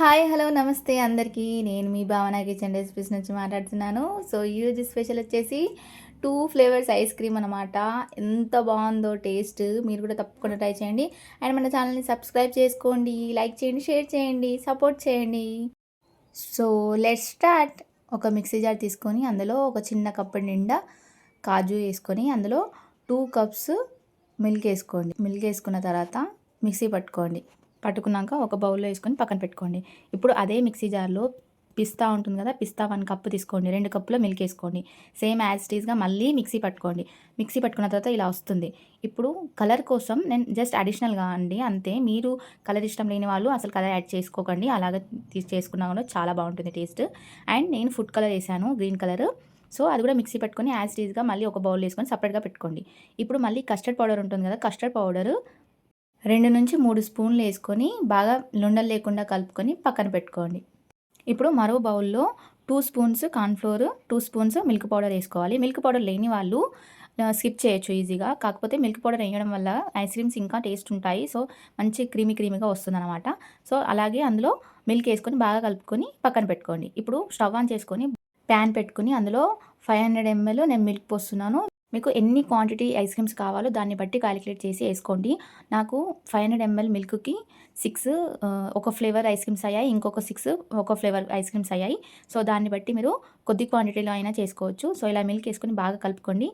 Hi hello నమస్తే అందరికీ. నేను మీ భావన కిచెన్ రెసిపీస్ నుంచి మాట్లాడుతున్నాను. సో ఈరోజు స్పెషల్ వచ్చేసి టూ ఫ్లేవర్స్ ఐస్ క్రీమ్ అనమాట ఎంత బాగుందో టేస్ట్. మీరు కూడా తప్పకుండా ట్రై చేయండి. అండ్ మన ఛానల్ని సబ్స్క్రైబ్ చేసుకోండి. లైక్ చేయండి షేర్ చేయండి సపోర్ట్ చేయండి. So let start. ఒక మిక్సీ జార్ తీసుకొని అందులో ఒక చిన్న కప్పు నిండా కాజు వేసుకొని అందులో టూ కప్స్ మిల్క్ వేసుకోండి. మిల్క్ వేసుకున్న తర్వాత మిక్సీ పట్టుకోండి. పట్టుకున్నాక ఒక బౌల్లో వేసుకొని పక్కన పెట్టుకోండి. ఇప్పుడు అదే మిక్సీ జార్లో పిస్తా ఉంటుంది కదా పిస్తా వన్ కప్పు తీసుకోండి. రెండు కప్పుల మిల్క్ వేసుకోండి. సేమ్ యాజ్ టీజ్గా మళ్ళీ మిక్సీ పట్టుకోండి. మిక్సీ పట్టుకున్న తర్వాత ఇలా వస్తుంది. ఇప్పుడు కలర్ కోసం నేను జస్ట్ అడిషనల్గా అండి అంతే. మీరు కలర్ ఇష్టం లేని వాళ్ళు అసలు కలర్ యాడ్ చేసుకోకండి. అలాగే చేసుకున్నా కూడా చాలా బాగుంటుంది టేస్ట్. అండ్ నేను ఫుడ్ కలర్ వేసాను గ్రీన్ కలర్. సో అది కూడా మిక్సీ పెట్టుకొని యాజ్ టీజ్గా మళ్ళీ ఒక బౌల్ వేసుకొని సపరేట్గా పెట్టుకోండి. ఇప్పుడు మళ్ళీ కస్టర్డ్ పౌడర్ ఉంటుంది కదా కస్టర్డ్ పౌడర్ రెండు నుంచి మూడు స్పూన్లు వేసుకొని బాగా లుండలు లేకుండా కలుపుకొని పక్కన పెట్టుకోండి. ఇప్పుడు మరో బౌల్లో two spoons cornflour two spoons milk powder వేసుకోవాలి. మిల్క్ పౌడర్ లేని వాళ్ళు స్కిప్ చేయొచ్చు ఈజీగా. కాకపోతే మిల్క్ పౌడర్ వేయడం వల్ల ఐస్ క్రీమ్స్ ఇంకా టేస్ట్ ఉంటాయి. సో మంచి క్రీమీ క్రీమీగా వస్తుందన్నమాట. సో అలాగే అందులో మిల్క్ వేసుకొని బాగా కలుపుకొని పక్కన పెట్టుకోండి. ఇప్పుడు స్టవ్ ఆన్ చేసుకొని ప్యాన్ పెట్టుకుని అందులో ఫైవ్ హండ్రెడ్ ఎంఎల్ నేను మిల్క్ పోస్తున్నాను. మీకు ఎన్ని క్వాంటిటీ ఐస్ క్రీమ్స్ కావాలో దాన్ని బట్టి క్యాలిక్యులేట్ చేసి వేసుకోండి. నాకు ఫైవ్ హండ్రెడ్ ఎంఎల్ మిల్క్కి సిక్స్ ఒక ఫ్లేవర్ ఐస్ క్రీమ్స్ అయ్యాయి ఇంకొక సిక్స్ ఒక ఫ్లేవర్ ఐస్ క్రీమ్స్ అయ్యాయి. సో దాన్ని బట్టి మీరు కొద్ది క్వాంటిటీలో అయినా చేసుకోవచ్చు. సో ఇలా మిల్క్ వేసుకొని బాగా కలుపుకోండి.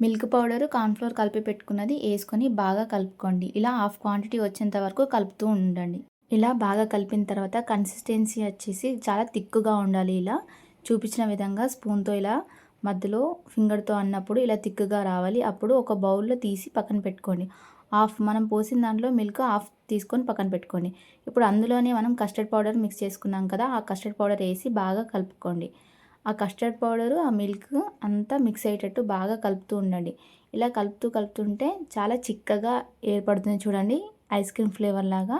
మిల్క్ పౌడర్ కార్న్ఫ్లోర్ కలిపి పెట్టుకున్నది వేసుకొని బాగా కలుపుకోండి. ఇలా హాఫ్ క్వాంటిటీ వచ్చేంత వరకు కలుపుతూ ఉండండి. ఇలా బాగా కలిపిన తర్వాత కన్సిస్టెన్సీ వచ్చేసి చాలా తిక్కుగా ఉండాలి. ఇలా చూపించిన విధంగా స్పూన్తో ఇలా మధ్యలో ఫింగర్తో అన్నప్పుడు ఇలా తిక్కుగా రావాలి. అప్పుడు ఒక బౌల్లో తీసి పక్కన పెట్టుకోండి. హాఫ్ మనం పోసిన దాంట్లో మిల్క్ హాఫ్ తీసుకొని పక్కన పెట్టుకోండి. ఇప్పుడు అందులోనే మనం కస్టర్డ్ పౌడర్ మిక్స్ చేసుకున్నాం కదా ఆ కస్టర్డ్ పౌడర్ వేసి బాగా కలుపుకోండి. ఆ కస్టర్డ్ పౌడరు ఆ మిల్క్ అంతా మిక్స్ అయ్యేటట్టు బాగా కలుపుతూ ఉండండి. ఇలా కలుపుతూ కలుపుతుంటే చాలా చిక్కగా ఏర్పడుతుంది చూడండి ఐస్ క్రీమ్ ఫ్లేవర్ లాగా.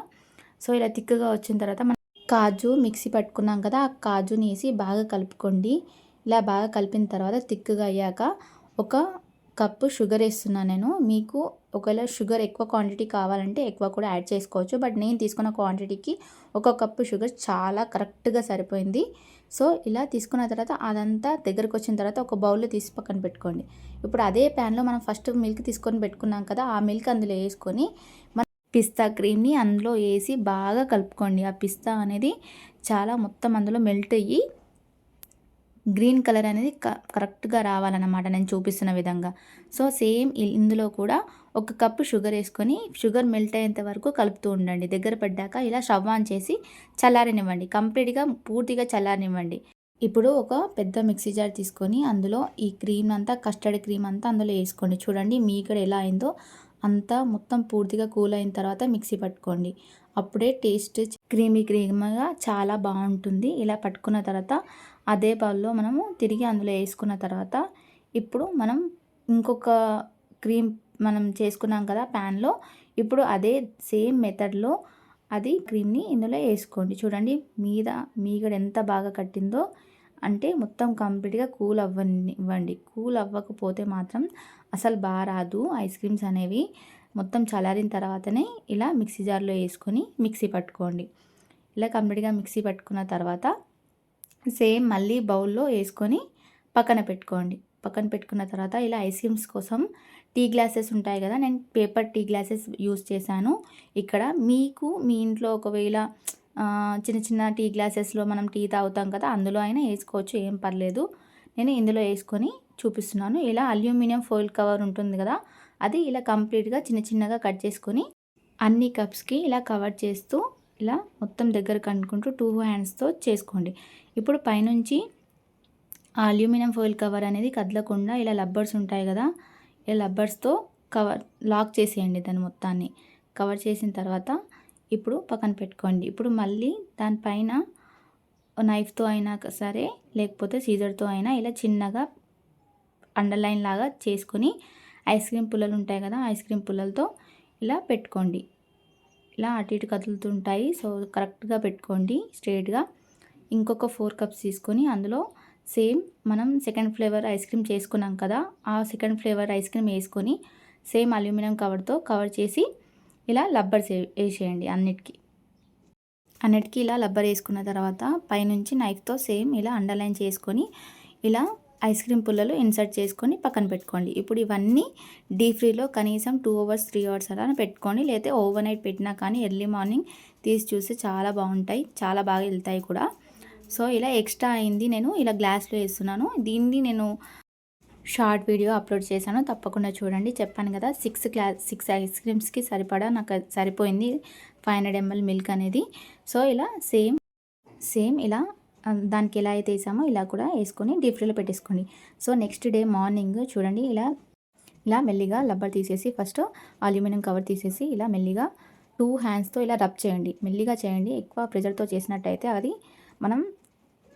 సో ఇలా తిక్కగా వచ్చిన తర్వాత మనం కాజు మిక్సీ పట్టుకున్నాం కదా ఆ కాజుని వేసి బాగా కలుపుకోండి. ఇలా బాగా కలిపిన తర్వాత థిక్గా అయ్యాక ఒక కప్పు షుగర్ వేస్తున్నాను నేను. మీకు ఒకవేళ షుగర్ ఎక్కువ క్వాంటిటీ కావాలంటే ఎక్కువ కూడా యాడ్ చేసుకోవచ్చు. బట్ నేను తీసుకున్న క్వాంటిటీకి ఒక కప్పు షుగర్ చాలా కరెక్ట్గా సరిపోయింది. సో ఇలా తీసుకున్న తర్వాత అదంతా దగ్గరకు వచ్చిన తర్వాత ఒక బౌల్లో తీసి పక్కన పెట్టుకోండి. ఇప్పుడు అదే ప్యాన్లో మనం ఫస్ట్ మిల్క్ తీసుకొని పెట్టుకున్నాం కదా ఆ మిల్క్ అందులో వేసుకొని మన పిస్తా క్రీమ్ని అందులో వేసి బాగా కలుపుకోండి. ఆ పిస్తా అనేది చాలా మొత్తం అందులో మెల్ట్ అయ్యి గ్రీన్ కలర్ అనేది కరెక్ట్గా రావాలన్నమాట నేను చూపిస్తున్న విధంగా. సో సేమ్ ఇందులో కూడా ఒక కప్పు షుగర్ వేసుకొని షుగర్ మెల్ట్ అయ్యేంత వరకు కలుపుతూ ఉండండి. దగ్గర పడ్డాక ఇలా షవ్ ఆన్ చేసి చల్లారనివ్వండి. కంప్లీట్గా పూర్తిగా చల్లారనివ్వండి. ఇప్పుడు ఒక పెద్ద మిక్సీ జార్ తీసుకొని అందులో ఈ క్రీమ్ అంతా కస్టర్డ్ క్రీమ్ అంతా అందులో వేసుకోండి. చూడండి మీ ఇక్కడ ఎలా అయిందో. అంతా మొత్తం పూర్తిగా కూల్ అయిన తర్వాత మిక్సీ పట్టుకోండి. అప్పుడే టేస్ట్ క్రీమీ క్రీమ్గా చాలా బాగుంటుంది. ఇలా పట్టుకున్న తర్వాత అదే బౌల్లో మనము తిరిగి అందులో వేసుకున్న తర్వాత ఇప్పుడు మనం ఇంకొక క్రీమ్ మనం చేసుకున్నాం కదా ప్యాన్లో ఇప్పుడు అదే సేమ్ మెథడ్లో అది క్రీమ్ని ఇందులో వేసుకోండి. చూడండి మీద మీగడ ఎంత బాగా కట్టిందో అంటే మొత్తం కంప్లీట్గా కూల్ అవ్వనివ్వండి. కూల్ అవ్వకపోతే మాత్రం అసలు బాగా రాదు ఐస్ క్రీమ్స్ అనేవి. మొత్తం చల్లారిన తర్వాతనే ఇలా మిక్సీ జార్లో వేసుకొని మిక్సీ పట్టుకోండి. ఇలా కంప్లీట్గా మిక్సీ పట్టుకున్న తర్వాత సేమ్ మళ్ళీ బౌల్లో వేసుకొని పక్కన పెట్టుకోండి. పక్కన పెట్టుకున్న తర్వాత ఇలా ఐస్ క్రీమ్స్ కోసం టీ గ్లాసెస్ ఉంటాయి కదా నేను పేపర్ టీ గ్లాసెస్ యూస్ చేశాను. ఇక్కడ మీకు మీ ఇంట్లో ఒకవేళ చిన్న చిన్న టీ గ్లాసెస్లో మనం టీ తాగుతాం కదా అందులో అయినా వేసుకోవచ్చు ఏం పర్లేదు. నేను ఇందులో వేసుకొని చూపిస్తున్నాను. ఇలా అల్యూమినియం ఫోయిల్ కవర్ ఉంటుంది కదా అది ఇలా కంప్లీట్గా చిన్న చిన్నగా కట్ చేసుకొని అన్ని కప్స్కి ఇలా కవర్ చేస్తూ ఇలా మొత్తం దగ్గర కనుక్కుంటూ టూ హ్యాండ్స్తో చేసుకోండి. ఇప్పుడు పైనుంచి ఆ అల్యూమినియం ఫోయిల్ కవర్ అనేది కదలకుండా ఇలా లబ్బర్స్ ఉంటాయి కదా ఇలా లబ్బర్స్తో కవర్ లాక్ చేసేయండి దాని మొత్తాన్ని. కవర్ చేసిన తర్వాత ఇప్పుడు పక్కన పెట్టుకోండి. ఇప్పుడు మళ్ళీ దానిపైన నైఫ్తో అయినా సరే లేకపోతే సీజర్తో అయినా ఇలా చిన్నగా అండర్లైన్ లాగా చేసుకొని ఐస్ క్రీమ్ పుల్లలు ఉంటాయి కదా ఐస్ క్రీమ్ పుల్లలతో ఇలా పెట్టుకోండి. ఇలా అటు ఇటు కదులుతుంటాయి. సో కరెక్ట్గా పెట్టుకోండి స్ట్రేట్గా ఇంకొక ఫోర్ కప్స్ తీసుకొని అందులో సేమ్ మనం సెకండ్ ఫ్లేవర్ ఐస్ క్రీమ్ చేసుకున్నాం కదా ఆ సెకండ్ ఫ్లేవర్ ఐస్ క్రీమ్ వేసుకొని సేమ్ అల్యూమినియం కవర్తో కవర్ చేసి ఇలా లబ్బర్స్ వేసేయండి అన్నిటికీ. అన్నిటికీ ఇలా లబ్బర్ వేసుకున్న తర్వాత పైనుంచి నైఫ్తో సేమ్ ఇలా అండర్లైన్ చేసుకొని ఇలా ఐస్ క్రీమ్ పుల్లలు ఇన్సర్ట్ చేసుకొని పక్కన పెట్టుకోండి. ఇప్పుడు ఇవన్నీ డీప్ ఫ్రీలో కనీసం టూ అవర్స్ త్రీ అవర్స్ అలా పెట్టుకోండి. లేకపోతే ఓవర్ నైట్ పెట్టినా కానీ ఎర్లీ మార్నింగ్ తీసి చూస్తే చాలా బాగుంటాయి. చాలా బాగా వెళ్తాయి కూడా. సో ఇలా ఎక్స్ట్రా అయింది. నేను ఇలా గ్లాస్లో వేస్తున్నాను. దీన్ని నేను షార్ట్ వీడియో అప్లోడ్ చేశాను. తప్పకుండా చూడండి. చెప్పాను కదా సిక్స్ క్లా సిక్స్ ఐస్ క్రీమ్స్కి సరిపడా నాకు సరిపోయింది ఫైవ్ హండ్రెడ్ ఎంఎల్ మిల్క్ అనేది. సో ఇలా సేమ్ సేమ్ ఇలా దానికి ఎలా అయితే వేసామో ఇలా కూడా వేసుకొని డీప్ ఫ్రీలో పెట్టేసుకోండి. సో నెక్స్ట్ డే మార్నింగ్ చూడండి. ఇలా ఇలా మెల్లిగా లబ్బర్ తీసేసి ఫస్ట్ అల్యూమినియం కవర్ తీసేసి ఇలా మెల్లిగా టూ హ్యాండ్స్తో ఇలా రబ్ చేయండి. మెల్లిగా చేయండి. ఎక్కువ ప్రెజర్తో చేసినట్టయితే అది మనం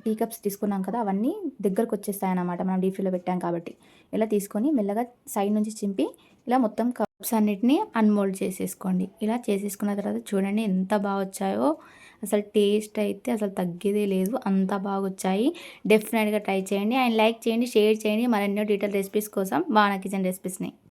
టీ కప్స్ తీసుకున్నాం కదా అవన్నీ దగ్గరకు వచ్చేస్తాయి అన్నమాట మనం డీప్ ఫ్రీలో పెట్టాం కాబట్టి. ఇలా తీసుకొని మెల్లగా సైడ్ నుంచి చింపి ఇలా మొత్తం కప్స్ అన్నిటిని అన్మోల్డ్ చేసేసుకోండి. ఇలా చేసేసుకున్న తర్వాత చూడండి ఎంత బాగా వచ్చాయో. అసలు టేస్ట్ అయితే అసలు తగ్గేదే లేదు. అంత బాగా వచ్చాయి. డెఫినెట్గా ట్రై చేయండి. అండ్ లైక్ చేయండి షేర్ చేయండి. మరెన్నో డీటెయిల్ రెసిపీస్ కోసం వానా కిచెన్ రెసిపీస్ని.